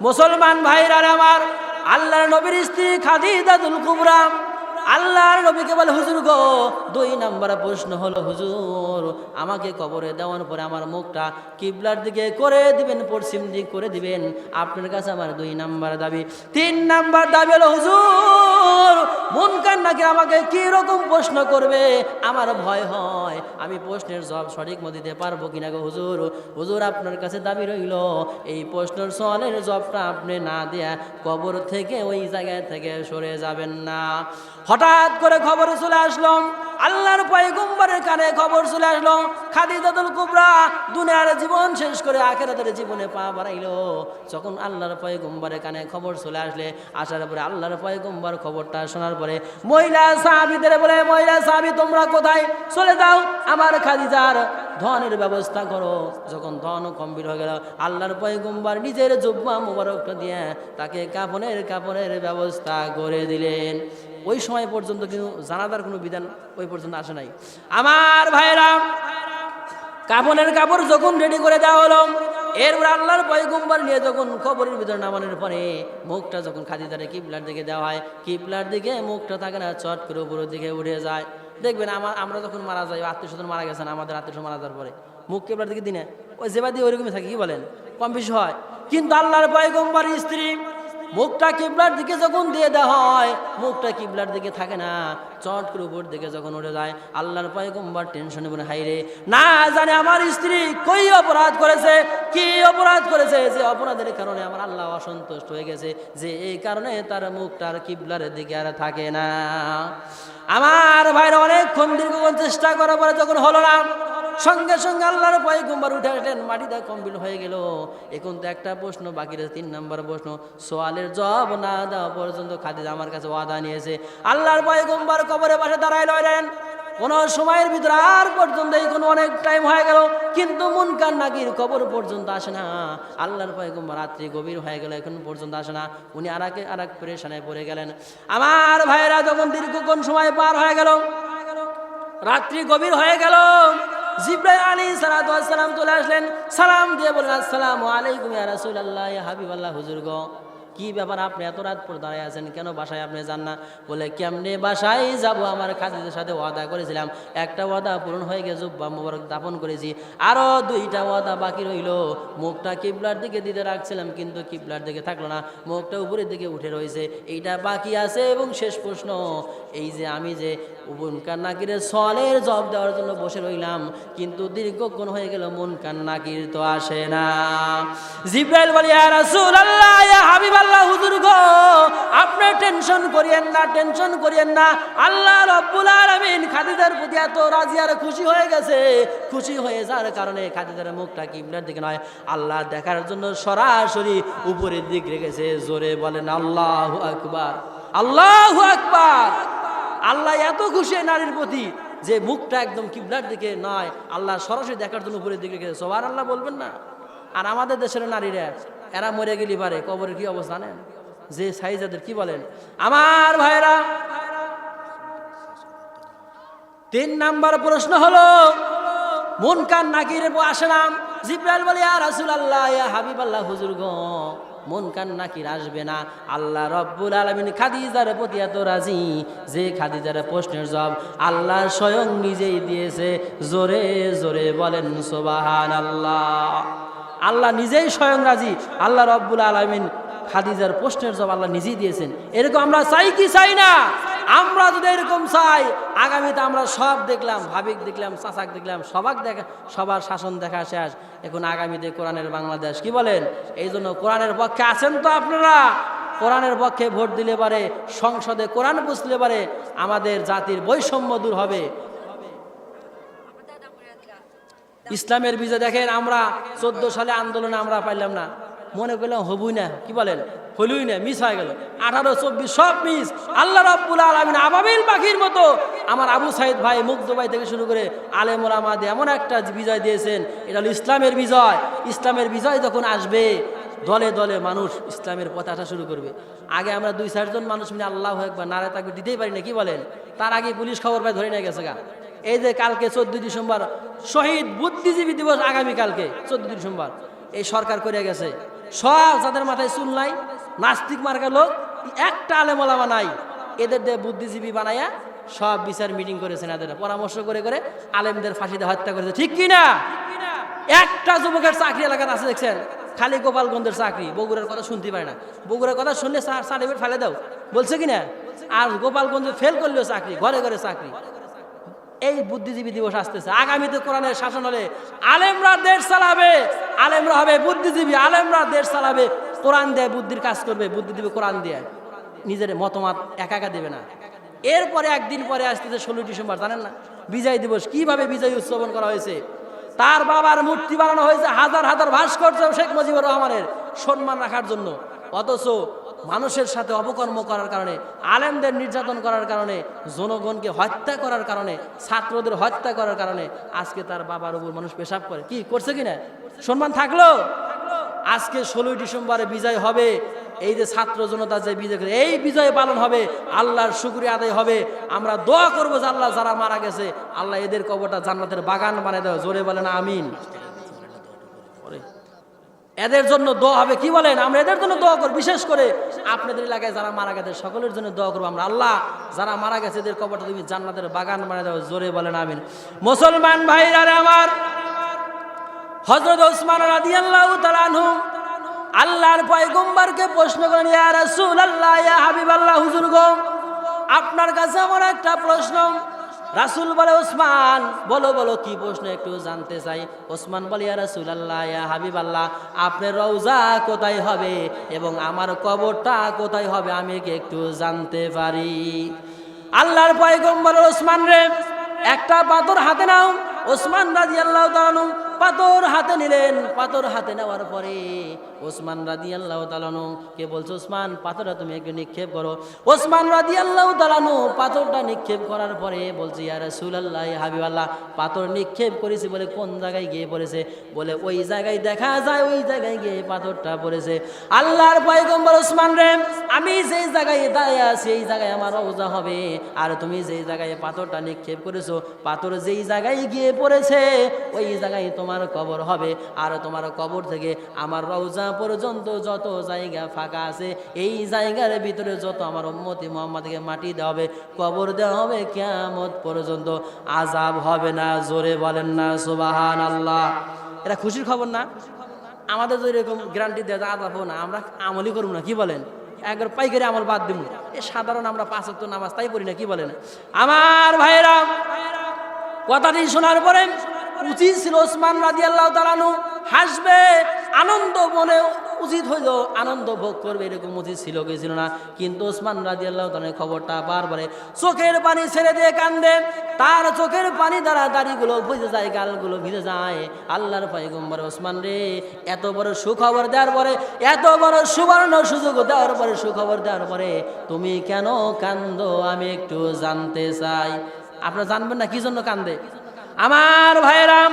মুসলমান ভাইরা আমার, আল্লাহর নবীর স্ত্রী খাদিদাতুল কুবরাম আল্লাহর নবীকে বলে, হুজুর গো, দুই নাম্বার প্রশ্ন হলো, হুজুর, আমাকে কবরে দেওয়ার পরে আমার মুখটা কিবলার দিকে করে দিবেন, পশ্চিম দিক করে দিবেন, আপনার কাছে আমার দুই নাম্বার দাবি। তিন নাম্বার দাবি হলো, হুজুর মুনকার নাকি আমাকে কি রকম প্রশ্ন করবে? আমার ভয় হয়। আমি প্রশ্নের জবাব সঠিক মতো দিতে পারব কিনা গো হুজুর? হুজুর, আপনার কাছে দাবি রইল, এই প্রশ্নের সওয়ালের জবটা আপনি না দেয়া কবর থেকে ওই জায়গা থেকে সরে যাবেন না। হঠাৎ করে খবরে চলে আসলো আল্লাহর পয়গম্বরের কানে খবর চলে আসলো, খাদিজাতুল কুবরা দুনিয়ার জীবন শেষ করে আখেরাতের জীবনে পা বাড়াইল। যখন আল্লাহর পয়গম্বরের কানে খবর চলে আসলে, আসার পরে আল্লাহর পয়গম্বর খবরটা শোনার পরে মহিলা সাহাবিদের বলে, মহিলা সাহাবি, তোমরা কোথায়? চলে যাও, আমার খাদিজার ধনের ব্যবস্থা করো। যখন ধন কম্বির হয়ে গেল, আল্লাহর পয়গম্বর নিজের জুব্বা মুবারকটা দিয়ে তাকে কাপনের কাপনের ব্যবস্থা করে দিলেন। ওই সময় পর্যন্ত কিন্তু জানাদার কোনো বিধান ওই পর্যন্ত আসে নাই। আমার ভাইরা কাপনের কাপড় যখন রেডি করে দেওয়া হলো, এরপর আল্লাহর পয়গম্বর নিয়ে যখন কবরের ভিতরে নামানোর পরে মুখটা যখন খাদিদারে কিপলার দিকে দেওয়া হয় কিপলার দিকে মুখটা থাকে না, চট করে উপরের দিকে উঠে যায়। দেখবেন আমার, আমরা যখন মারা যাই আত্মীয় স্বজন মারা গেছেন আমাদের আত্মীয় স্বজন মারা যাওয়ার পরে, মুখ কেবলার দিকে দিনে, ওই যেবা দিয়ে ওইরকমই থাকে, কি বলেন? কম বেশি হয়। কিন্তু আল্লাহর পয়গম্বর স্ত্রী মুখটা কিবলার দিকে যখন দিয়ে দেওয়া হয়, মুখটা কিবলার দিকে থাকে না। চট করে উপর দিকে যখন উঠে যায়, আল্লাহর পয়গম্বর টেনশনে বলে হাই রে, না জানে আমার স্ত্রী কই অপরাধ করেছে, কি অপরাধ করেছে? যে অপরাধের কারণে আমার আল্লাহ অসন্তুষ্ট হয়ে গেছে, যে এই কারণে তার মুখটার কিবলার দিকে আর থাকে না। আমার ভাইরা অনেকক্ষণ দীর্ঘক্ষণ চেষ্টা করার পরে যখন হলো না সঙ্গে সঙ্গে আল্লাহর পয়গম্বর উঠে আসলেন, মাটিটা কম্বিল হয়ে গেল। এখন তো একটা প্রশ্ন বাকি রয়েছে, তিন নম্বর প্রশ্ন। সোয়ালের জব না দেওয়া পর্যন্ত খাদিজা আমার কাছে ওয়াদা নিয়েছে। আল্লাহর পয়গম্বর কবরে পাশে দাঁড়ায় রইলেন। কোন সময়ের ভিতরে আর পর্যন্ত এই কোনো অনেক টাইম হয়ে গেল, কিন্তু মুনকার নাকির কবর পর্যন্ত আসে না। আল্লাহর পয়গম্বর রাত্রি গভীর হয়ে গেল, এখন পর্যন্ত আসে না। উনি আর এক আর এক পরেশানায় পড়ে গেলেন। আমার ভাইয়েরা যখন দীর্ঘক্ষণ সময় পার হয়ে গেল, রাত্রি গভীর হয়ে গেল জিব্রাইল আলী সালাম চলে আসলেন। সালাম দিয়ে বললেন, আসসালামু আলাইকুম রাসূলুল্লাহ, ইয়া হাবিবাল্লাহ হুজুর গো কি ব্যাপার আপনি এত রাত পর দাঁড়ায় আছেন? কেন বাসায় আপনি যান না? বলে, কেমনে বাসায় যাব? আমার খাদিদের সাথে ওয়াদা করেছিলাম। একটা ওয়াদা পূরণ হয়ে গেছে জুব্বা মোবারক দাপন করেছি। আরও দুইটা ওয়াদা বাকি রইল। মুখটা কিবলার দিকে দিতে রাখছিলাম, কিন্তু কিবলার দিকে থাকল না। মুখটা উপরের দিকে উঠে রয়েছে। এইটা বাকি আছে এবং শেষ প্রশ্ন। এই যে আমি যে মন কান্নাকিরের সলের জব দেওয়ার জন্য বসে রইলাম, কিন্তু দীর্ঘক্ষণ হয়ে গেল মন কান্নাকির তো আসে না। জিব্রাইল বলি ইয়া হাবিবাল্লাহ, হুজুর গো, আপনি টেনশন করিয়েন না, টেনশন করিয়েন না। আল্লাহ রব্বুল আলামিন খাদিজার প্রতি এত রাজি আর খুশি হয়ে গেছে। খুশি হয়ে যাওয়ার কারণে খাদিজার মুখটা কিবলার দিকে নয়, আল্লাহ দেখার জন্য সরাসরি উপরের দিক রেখেছে। জোরে বলেন, আল্লাহু আকবার আল্লাহু আকবার। আল্লাহ এত খুশি নারীর প্রতি যে মুখটা একদম কিবলার দিকে নয় আল্লাহ সরাসরি দেখার জন্য উপরের দিকে রেখেছে সবার আল্লাহ বলবেন না। আর আমাদের দেশের নারীরা, এরা মরে গেলি পারে কবরের কি অবস্থা নেন যে সাইজাদের কি বলেন? আমার ভাইরা, তিন নাম্বার প্রশ্ন হলো মন কান নাকির আসে নাম জিব্রাইল বলে আর রাসুল আল্লাহ হাবিব আল্লাহ হুজুর গো। মন কান নাকি আসবে না? আল্লাহ রব্বুল আলমিন খাদিজার প্রতি এত রাজি যে খাদিজার প্রশ্নের জব আল্লাহ স্বয়ং নিজেই দিয়েছে। জোরে জোরে বলেন সোবাহান আল্লাহ আল্লাহ নিজেই স্বয়ং রাজি। আল্লাহ রব্বুল আলমিন খাদিজার প্রশ্নের জব আল্লাহ নিজেই দিয়েছেন। এরকম আমরা চাই কি চাই না? আমরা যদি এরকম চাই, আগামীতে আমরা সব দেখলাম, ভাবিক দেখলাম, চাচাক দেখলাম, সবাক দেখা, সবার শাসন দেখা শেষ। এখন আগামীতে কোরআনের বাংলাদেশ, কি বলেন? এই জন্য কোরআনের পক্ষে আছেন তো আপনারা? কোরআনের পক্ষে ভোট দিলে পারে, সংসদে কোরআন বুঝলে পারে, আমাদের জাতির বৈষম্য দূর হবে। ইসলামের বিজয় দেখেন আমরা, চোদ্দ সালে আন্দোলনে আমরা পাইলাম না। মনে করলাম হবুই না, কি বলেন? হলুই না, মিস হয়ে গেল। আঠারো, চব্বিশ, সব মিস। আল্লাহ রাব্বুল আলমিন আবাবিল পাখির মতো আমার আবু সাইদ ভাই মুগ্ধ ভাই থেকে শুরু করে আলেমুল আমাদে এমন একটা বিজয় দিয়েছেন। এটা হলো ইসলামের বিজয়। ইসলামের বিজয় যখন আসবে, দলে দলে মানুষ ইসলামের পথে আসা শুরু করবে। আগে আমরা দুই চারজন মানুষ মিলে আল্লাহ একবার নারে তাকে দিতেই পারি না, কি বলেন? তার আগে পুলিশ খবর পায় ধরে নিয়ে গেছে গা। এই যে কালকে চোদ্দ ডিসেম্বর, শহীদ বুদ্ধিজীবী দিবস আগামী কালকে চোদ্দ ডিসেম্বর। এই সরকার করে গেছে। সব যাদের মাথায় চুল নাই, নাস্তিক মার্কা লোক, একটা আলেমলামা নাই, এদের দিয়ে বুদ্ধিজীবী বানাইয়া সব বিচার মিটিং করেছেন এদের। পরামর্শ করে করে আলেমদের ফাঁসিতে হত্যা করেছে। ঠিক কি না? একটা যুবকের চাকরি এলাকাতে আছে, দেখছেন? খালি গোপালগঞ্জের চাকরি, বগুড়ার কথা শুনতে পারে না। বগুড়ার কথা শুনলে সার্টিফিকেট ফেলে দাও। বলছে কি না? আর গোপালগঞ্জে ফেল করলেও চাকরি, ঘরে ঘরে চাকরি। এই বুদ্ধিজীবী দিবস আসতেছে। আগামীতে কোরআনের শাসন হলে আলেমরা দেশ চালাবে, আলেমরা হবে বুদ্ধিজীবী, আলেমরা দেশ চালাবে। কোরআন দেয়, বুদ্ধির কাজ করবে বুদ্ধি দিবে কোরআন দিয়ে। নিজের মতামত একা একা দেবে না। এরপরে একদিন পরে আসতেছে ষোলোই ডিসেম্বর, জানেন না? বিজয় দিবস। কীভাবে বিজয় উদযাপন করা হয়েছে? তার বাবার মূর্তি বানানো হয়েছে হাজার হাজার ভাস্কর্য শেখ মুজিবুর রহমানের সম্মান রাখার জন্য। অথচ মানুষের সাথে অপকর্ম করার কারণে, আলেমদের নির্যাতন করার কারণে, জনগণকে হত্যা করার কারণে, ছাত্রদের হত্যা করার কারণে আজকে তার বাবার উপর মানুষ পেশাব করে। কি, করছে কি না? সম্মান থাকল? আজকে ষোলোই ডিসেম্বরে বিজয় হবে। এই যে ছাত্র জনতা যে বিজয় করে, এই বিজয় পালন হবে। আল্লাহর শুক্রিয়া আদায় হবে। আমরা দোয়া করব যে আল্লাহ যারা মারা গেছে, আল্লাহ এদের কবরটা জান্নাতের বাগান বানিয়ে দেওয়া জোরে বলেন, আমিন। এদের জন্য দোয়া হবে, কি বলেন? আমরা এদের জন্য দোয়া করব, বিশেষ করে আপনাদের এলাকায় যারা মারা গেছে, সকলের জন্য দোয়া করব আমরা। আল্লাহ, যারা মারা গেছে, এদের কবরটা তুমি জান্নাতের বাগান বানিয়ে দেওয়া জোরে বলেন, আমিন। মুসলমান ভাইরা আমার হজরত ওসমান রাদিয়াল্লাহু তাআলা আনহু, আল্লাহর পয়গম্বরকে প্রশ্ন করেন ইয়া রাসূলুল্লাহ, ইয়া হাবিবাল্লাহ, হুজুর গো, আপনার কাছে আমার একটা প্রশ্ন রাসূল বলে, ওসমান, বলো বলো, কি প্রশ্ন একটু জানতে চাই? ওসমান বলে রাসুল আল্লাহ ইয়া হাবিবাল্লাহ, আপনার রওজা কোথায় হবে এবং আমার কবরটা কোথায় হবে আমি কি একটু জানতে পারি? আল্লাহর পয়গম্বর ওসমান রে, একটা পাথর হাতে নাও। ওসমান রাজি আল্লাহ পাথর হাতে নিলেন। পাথর হাতে নেওয়ার পরে ওসমান রাজি আল্লাহ তালানু কে বলছো, ওসমান, পাথরটা তুমি একটু নিক্ষেপ করো। ওসমান রাজি আল্লাহ তালানু পাথরটা নিক্ষেপ করার পরে বলছে ইয়ার সুলাল্লাহ হাবিব আল্লাহ পাথর নিক্ষেপ করেছি বলে কোন জায়গায় গিয়ে পড়েছে? বলে, ওই জায়গায় দেখা যায়, ওই জায়গায় গিয়ে পাথরটা পড়েছে। আল্লাহর পয়গম্বর ওসমান রে, আমি যেই জায়গায় দাঁড়িয়ে আছি, এই জায়গায় আমার রওজা হবে। আর তুমি যেই জায়গায় পাথরটা নিক্ষেপ করেছ, পাথর যেই জায়গায় গিয়ে পড়েছে, ওই জায়গায় তোমার কবর হবে, আর তোমার কবর থেকে আমার রওজা পর্যন্ত যত জায়গা ফাঁকা আছে, এই জায়গার ভিতরে যত আমার উম্মতি মোহাম্মদকে মাটি দেওয়া হবে, কবর দেওয়া হবে, কেয়ামত পর্যন্ত আজাব হবে না, জোরে বলেন না সুবাহান আল্লাহ এটা খুশির খবর না? আমাদের যদি এরকম গ্যারান্টি দেওয়া যায় আজাব না, আমরা আমলই করব না, কি বলেন? একবার পাইকারি আমল বাদ দিব। এ সাধারণ আমরা পাঁচ নামাজ তাই পড়ি না, কি বলেন? আমার ভাইরা কথাটি শোনার পরে উচিত ছিল ওসমান রাজি আল্লাহ তালানু হাসবে, আনন্দ মনে উচিত হইল, আনন্দ ভোগ করবে, এরকম উচিত ছিল কি ছিল না? কিন্তু ওসমান রাজি আল্লাহ তালের খবরটা বারবারে চোখের পানি ছেড়ে দিয়ে কান্দে, তার চোখের পানি দ্বারা দাড়িগুলো ভিজে যায়, গালগুলো ভিজে যায়। আল্লাহর পয়গম্বর ওসমান রে, এত বড় সুখবর দেওয়ার পরে, এত বড় সুবর্ণ সুযোগ দেওয়ার পরে, সুখবর দেওয়ার পরে, তুমি কেন কান্দো আমি একটু জানতে চাই। আপনারা জানবেন না কি জন্য কান্দে? আমার ভাইরাম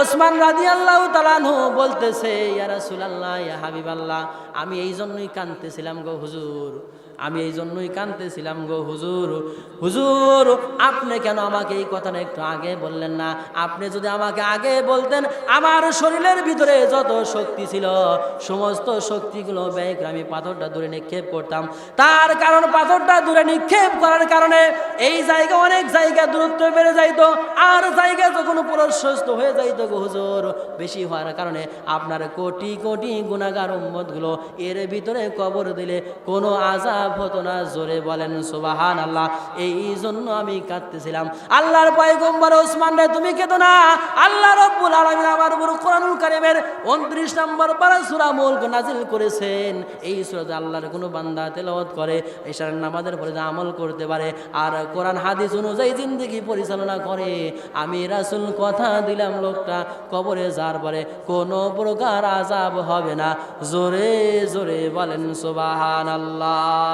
ওসমান রাজি আল্লাহ তালানহু বলতেছে ইয়ারা সুলাল্লাহ ইয়া হাবিবাল্লাহ, আমি এই জন্যই কানতেছিলাম গো হুজুর। আমি এই জন্যই কাঁদতেছিলাম গো হুজুর। হুজুর, আপনি কেন আমাকে এই কথাটা একটু আগে বললেন না? আপনি যদি আমাকে আগে বলতেন, আমার শরীরের ভিতরে যত শক্তি ছিল, সমস্ত শক্তিগুলো ব্যয় আমি পাথরটা দূরে নিক্ষেপ করতাম। তার কারণ পাথরটা দূরে নিক্ষেপ করার কারণে এই জায়গা অনেক জায়গা দূরত্ব বেড়ে যাইতো, আর জায়গা যখন প্রশস্ত হয়ে যাইতো গো হুজুর, বেশি হওয়ার কারণে আপনার কোটি কোটি গুণাগার উম্মতগুলো এর ভিতরে কবর দিলে কোনো আজাব হতো না, জোরে বলেন সুবাহান আল্লাহ এই জন্য আমি কাঁদতেছিলাম। আল্লাহর পয়গম্বর ওসমান রে, তুমি কেতো না। আল্লাহ রব্বুল আলামিন আমার উপর কোরআনুল কারিমের 29 নম্বর পারা সূরা মুলক নাজিল করেছেন। এই সূরাতে আল্লাহর কোনো বান্দা তেলাওয়াত করে, এশার নামাজের পরে আমল করতে পারে, আর কোরআন, হাদিস অনুযায়ী জিন্দগি পরিচালনা করে। আমি রাসুল কথা দিলাম লোকটা, কবরে যার পরে কোনো প্রকার আজাব হবে না। জোরে জোরে বলেন সুবাহান আল্লাহ